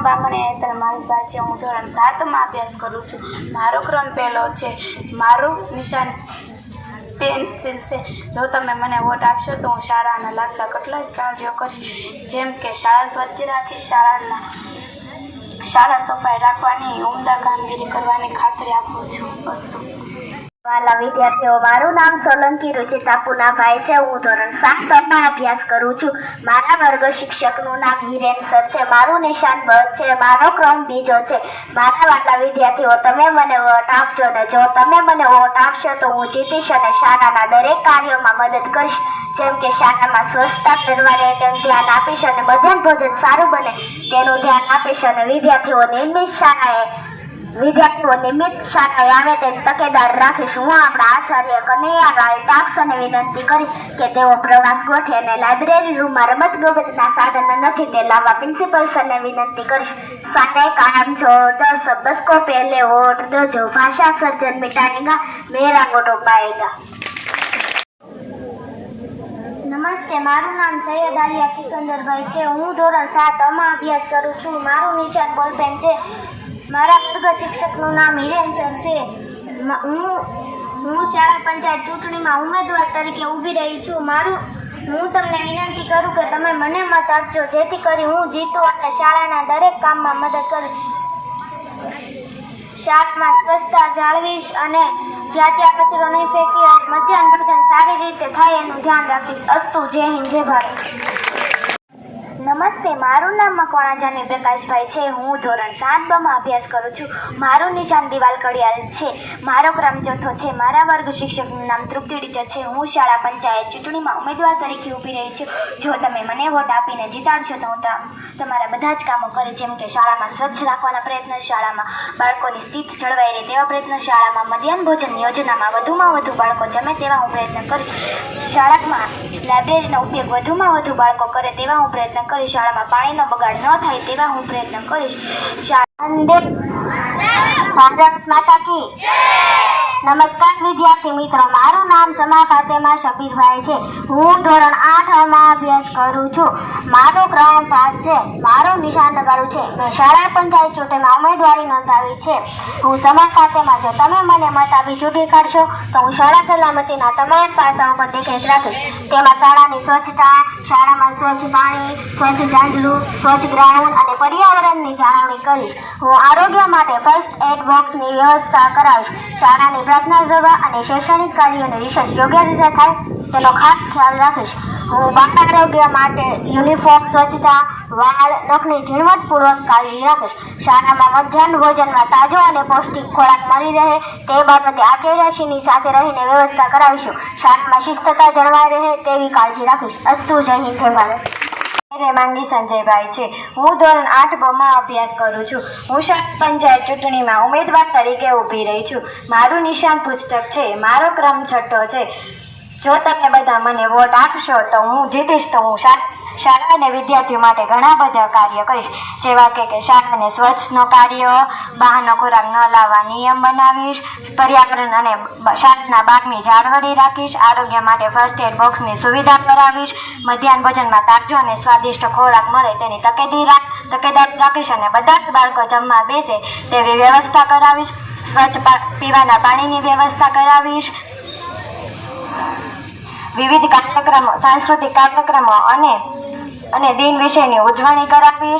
નામ બામણી હેતલ માલભા છે હું ધોરણ સાતમાં અભ્યાસ કરું છું. મારો ક્રમ પહેલો છે, મારું નિશાન પેન્સિલ છે. જો તમે મને વોટ આપશો તો હું શાળાના લાગતા કેટલાય કાર્યો કરીશ. જેમ કે શાળા સ્વચ્છ રાખીશ, શાળાના, શાળા સફાઈ રાખવાની ઉમદા કામગીરી કરવાની ખાતરી આપું છું. વસ્તુ. વાલા વિદ્યાર્થીઓ, મારું નામ સોલંકી રુચિતા પુનાભાઈ છે. હું ધોરણ સાતમાં અભ્યાસ કરું છું. મારા વર્ગ શિક્ષકનું નામ હિરેન સર છે. મારું નિશાન બ છે. મારો ક્રમ બીજો છે. મારા વાલા વિદ્યાર્થીઓ, તમે મને વોટ આપજો ને જો તમે મને વોટ આપશો તો હું જીતીશ અને શાળાના દરેક કાર્યોમાં મદદ કરીશ. જેમ કે શાળામાં સ્વચ્છતા રહે તેનું ધ્યાન આપીશ અને મધ્યાહન ભોજન સારું બને તેનું ધ્યાન આપીશ અને વિદ્યાર્થીઓ નિયમિત શાળાએ વિદ્યાર્થીઓ, નિમિત્ત સાથે આવે તેમ તકેદાર રાખીશ હું આપણા આચાર્ય કનૈયાલાલ અને વિનંતી કરી કે તેઓ પ્રવાસ ગોઠવે અને લાઇબ્રેરી રૂમમાં રમત ગમતના સાધનો નથી તે લાવવા પ્રિન્સિપલ સરને વિનંતી કરીશ. સાને કામ જો દસ બસકો પહેલે વોટ દજો ભાષા સર્જન મિટાનેગા મેરા મોટો પાએગા નમસ્તે, મારું નામ સૈયદ આલિયા સિકંદરભાઈ છે. હું ધોરણ સાત સાતમાં અભ્યાસ કરું છું. મારું નિશાન બોલપેન છે. મારા વર્ગ નામ હિરેન સર છે હું હું શાળા પંચાયત ચૂંટણીમાં ઉમેદવાર તરીકે ઊભી રહી છું. મારું, હું તમને વિનંતી કરું કે તમે મને મત આપજો, જેથી કરી હું જીતું અને શાળાના દરેક કામમાં મદદ કરીશ શાળામાં સ્વચ્છતા જાળવીશ અને જ્યાં ત્યાં કચરો નહીં ફેંકી અને મધ્યાહન ભોજન સારી રીતે થાય એનું ધ્યાન રાખીશ. અસ્તુ, જય હિન્દ, જય ભારત. નમસ્તે, મારું નામ મકવાણા જાની પ્રકાશભાઈ છે. હું ધોરણ સાત બમાં અભ્યાસ કરું છું. મારું નિશાન દિવાલ કડિયાલ છે. મારો ક્રમ ચોથો છે. મારા વર્ગ શિક્ષકનું નામ તૃપ્તિ ટીચર છે. હું શાળા પંચાયત ચૂંટણીમાં ઉમેદવાર તરીકે ઊભી રહી છું. જો તમે મને વોટ આપીને જીતાડશો તો હું તમ- તમારા બધા જ કામો કરી જેમ કે શાળામાં સ્વચ્છ રાખવાના પ્રયત્ન, શાળામાં બાળકોની સ્થિતિ જળવાઈ રહે તેવા પ્રયત્ન, શાળામાં મધ્યાહન ભોજન યોજનામાં વધુમાં વધુ બાળકો જમે તેવા હું પ્રયત્ન કરીશ. શાળામાં લાઇબ્રેરીનો ઉપયોગ વધુમાં વધુ બાળકો કરે તેવા હું પ્રયત્ન કરીશ. શાળામાં પાણીનો બગાડ ન થાય તેવા હું પ્રયત્ન કરીશ. ભારત માતા કી નમસ્કાર વિદ્યાર્થી મિત્રો, મારું નામ સમા ફાતેમા શબીરભાઈ છે. હું ધોરણ આઠમાં અભ્યાસ કરું છું. મારો ક્રમ પાસ છે. મારું નિશાન નગારું છે. મેં શાળા પંચાયત ચૂંટણીમાં ઉમેદવારી નોંધાવી છે. હું સમા ખાતેમાં જો તમે મને મત આપી ચૂંટી કાઢશો તો હું શાળા સલામતીના તમામ પાસાઓ પર દેખરેખ રાખીશ. તેમાં શાળાની સ્વચ્છતા શાળામાં સ્વચ્છ પાણી, સ્વચ્છ જાંજલું સ્વચ્છ ગ્રાઉન્ડ અને પર્યાવરણની જાળવણી કરીશ. હું આરોગ્ય માટે ફર્સ્ટ એડ બોક્સની વ્યવસ્થા કરાવીશ. શાળાની પ્રાર્થના સભા અને શૈક્ષણિક કાર્યોની રિસર્ચ યોગ્ય રીતે થાય તેનો ખાસ ખ્યાલ રાખીશ. હું બાળ આરોગ્ય માટે યુનિફોર્મ સ્વચ્છતા વાળ નખની ઝીણવટપૂર્વક કાળજી રાખીશ. શાળામાં મધ્યાહન ભોજનમાં તાજો અને પૌષ્ટિક ખોરાક મળી રહે તે બાબતે આચાર્યશ્રીની સાથે રહીને વ્યવસ્થા કરાવીશું. શાળામાં શિસ્તતા જળવાઈ રહે તેવી કાળજી રાખીશ. અસ્તુ, જય હિન્દ, જય ભારત. રેમાંગી સંજયભાઈ છે. હું ધોરણ આઠ બમાં અભ્યાસ કરું છું. હું શાક પંચાયત ચૂંટણીમાં ઉમેદવાર તરીકે ઊભી રહી છું. મારું નિશાન પુસ્તક છે. મારો ક્રમ છઠ્ઠો છે. જો તમે બધા મને વોટ આપશો તો હું જીતીશ તો હું શાળા અને વિદ્યાર્થીઓ માટે ઘણા બધા કાર્ય કરીશ. જેવા કે શાળાને સ્વચ્છનો કાર્ય, બહારનો ખોરાક ન લાવવા નિયમ બનાવીશ, પર્યાવરણ અને શાળાના બાગની જાળવણી રાખીશ, આરોગ્ય માટે ફર્સ્ટ એડ બોક્સની સુવિધા કરાવીશ, મધ્યાહન ભોજનમાં તાજો અને સ્વાદિષ્ટ ખોરાક મળે તેની તકેદી રાખ તકેદાર રાખીશ અને બધા જ બાળકો જમવા બેસે તેવી વ્યવસ્થા કરાવીશ. સ્વચ્છ પીવાના પાણીની વ્યવસ્થા કરાવીશ વિવિધ કાર્યક્રમો, સાંસ્કૃતિક કાર્યક્રમો અને અને દિન વિષયની ઉજવણી કરાવી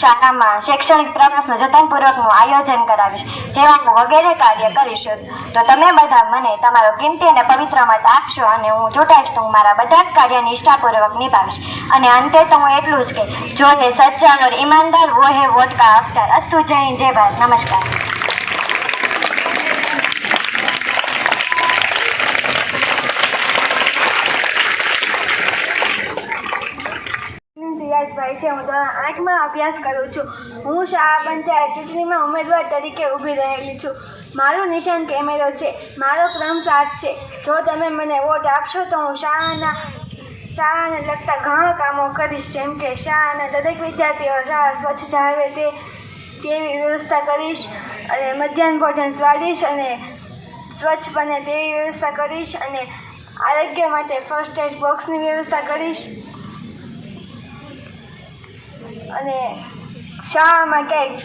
શાળામાં શૈક્ષણિક પ્રવાસનું જતનપૂર્વકનું આયોજન કરાવીશ જેવા હું વગેરે કાર્ય કરીશું. તો તમે બધા મને તમારો કિંમતી અને પવિત્ર મત આપશો અને હું ચૂંટાઈશ તો હું મારા બધા જ કાર્ય નિષ્ઠાપૂર્વક નિભાવીશ. અને અંતે તો હું એટલું જ કે જો હે સચ્ચા ઈમાનદાર વો હે વોટ અફતાર અસ્તુ જૈન જય ભારત. નમસ્કાર. જયેશભાઈ છે, હું ધોરણ આઠમાં અભ્યાસ કરું છું. હું શાળા પંચાયત ચૂંટણીમાં ઉમેદવાર તરીકે ઊભી રહેલી છું. મારું નિશાન કેમેરો છે, મારો ક્રમ સાત છે. જો તમે મને વોટ આપશો તો હું શાળાના, શાળાને લગતા ઘણા કામો કરીશ. જેમ કે શાળાના દરેક વિદ્યાર્થીઓ શાળા સ્વચ્છ જાળવે તે, તેવી વ્યવસ્થા કરીશ અને મધ્યાહન ભોજન સ્વાદીશ અને સ્વચ્છ બને તેવી વ્યવસ્થા કરીશ અને આરોગ્ય માટે ફર્સ્ટ એડ બોક્સની વ્યવસ્થા કરીશ. અને શાળામાં ક્યાંય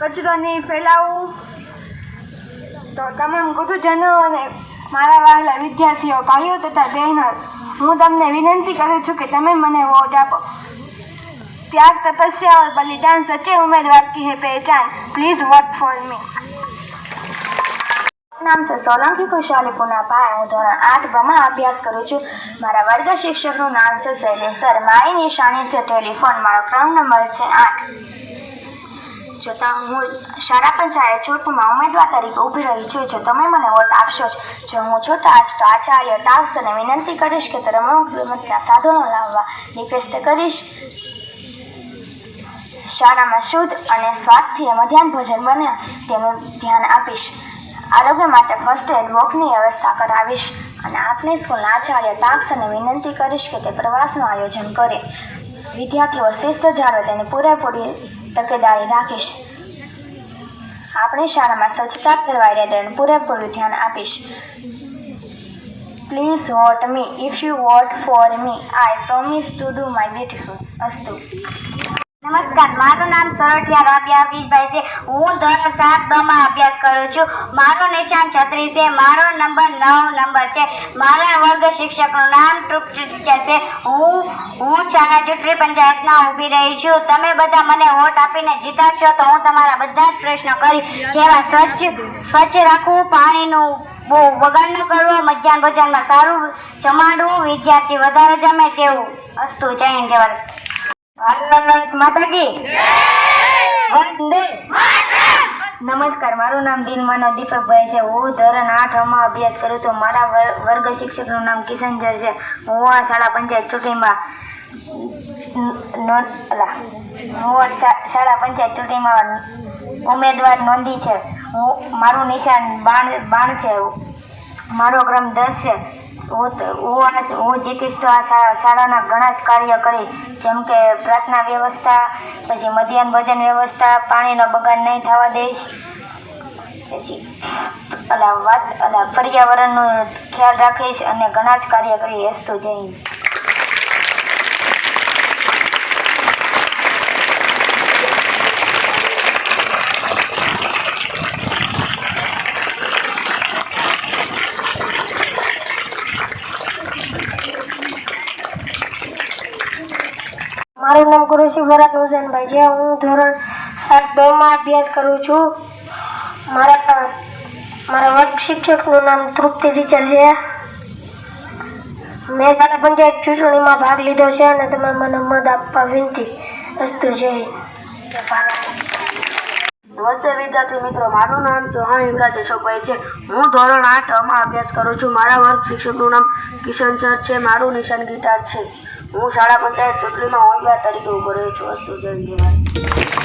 કચરો નહીં ફેલાવવું તો તમામ ગુરુજનો અને મારા વહાલા વિદ્યાર્થીઓ, ભાઈઓ તથા બહેનો, હું તમને વિનંતી કરું છું કે તમે મને વોટ આપો. ત્યાગ તપસ્યા ઓર બલિદાન, સચ્ચે ઉમેદવાર કી હે પહેચાન. પ્લીઝ વોટ ફોર મી નામ છે સોલંકી ખુશાલી પુનાભાઈ. હું ધોરણ આઠ બમાં અભ્યાસ કરું છું. મારા વર્ગ શિક્ષકનું નામ છે શૈલેષ સર. મારી નિશાની છે ટેલિફોન. મારો ક્રમ નંબર છે આઠ. છતાં હું શાળા પંચાયત છૂટમાં ઉમેદવાર તરીકે ઊભી રહી છું. જો તમે મને વોટ આપશો જો હું ચૂંટાશ તો આચાર્ય ટાસ્કને વિનંતી કરીશ કે તે રમત સાધનો લાવવા રિક્વેસ્ટ કરીશ. શાળામાં શુદ્ધ અને સ્વાસ્થ્ય મધ્યાહન ભોજન બને તેનું ધ્યાન આપીશ. આરોગ્ય માટે ફર્સ્ટ એડ બોક્સની વ્યવસ્થા કરાવીશ અને આપની સ્કૂલના આચાર્ય ટાસ્કને વિનંતી કરીશ કે તે પ્રવાસનું આયોજન કરે. વિદ્યાર્થીઓ શિસ્ત જાળવે તેની પૂરેપૂરી તકેદારી રાખીશ. આપણી શાળામાં સ્વચ્છતા જળવાઈ રહે તેનું પૂરેપૂરું ધ્યાન આપીશ. Please vote me if you vote for me I promise to do my beautiful અસ્તુ. નમસ્કાર, મારું નામ સરઠિયા રાબિયા હફીઝભાઈ છે. હું ધોરણ સાત દમાં અભ્યાસ કરું છું. મારું નિશાન છત્રી છે. મારો નંબર નવ નંબર છે. મારા વર્ગ શિક્ષકનું નામ ટ્રુપ ટીચર છે હું હું શાળા ચૂંટણી પંચાયતમાં ઊભી રહી છું. તમે બધા મને વોટ આપીને જીતાડશો તો હું તમારા બધા જ પ્રશ્નો કરી જેવા સ્વચ્છ સ્વચ્છ રાખવું, પાણીનું બહુ વગાડ ન કરવો, મધ્યાહન ભોજનમાં સારું જમાડવું, વિદ્યાર્થી વધારે જમે તેવું અસ્તુ જય હિન્દ, જય ભારત માતા કી વંદે. નમસ્કાર મારું નામ દિનમાનો દીપકભાઈ છે. હું ધોરણ આઠમાં અભ્યાસ કરું છું. મારા વર- વર્ગ શિક્ષકનું નામ કિશનજર છે. હું આ શાળા પંચાયત ચૂંટણીમાં હું શાળા પંચાયત ચૂંટણીમાં ઉમેદવાર નોંધી છે. હું મારું નિશાન બાણ બાણ છે. મારો ક્રમ દસ છે. હું હું જીતીશ તો આ શાળાના ઘણા જ કાર્ય કરી. જેમ કે પ્રાર્થના વ્યવસ્થા, પછી મધ્યાહન ભોજન વ્યવસ્થા, પાણીનો બગાડ નહીં થવા દઈશ. પછી અલા વાત અલા પર્યાવરણનો ખ્યાલ રાખીશ અને ઘણા જ કાર્ય કરી હસતું જય મારું નામ કુરેશી ભરત હુસેનભાઈ છે. હું ધોરણ સાત બેમાં અભ્યાસ કરું છું. મારા મારા વર્ગ શિક્ષકનું નામ તૃપ્તિ ટીચર છે. મેં શાળા પંચાયત ચૂંટણીમાં ભાગ લીધો છે અને તમે મને મત આપવા વિનંતી અસ્તુ છે. નમસ્તે વિદ્યાર્થી મિત્રો, મારું નામ ચૌહાણ યુવરાજ અશોકભાઈ છે. હું ધોરણ આઠમાં અભ્યાસ કરું છું. મારા વર્ગ શિક્ષકનું નામ કિશન સર છે. મારું નિશાન ગિટાર છે. હું શાળા પંચાયત ચૂંટણીમાં ઉમેદવાર તરીકે ઊભો રહ્યો છું અસ્તુ જય હિન્દ.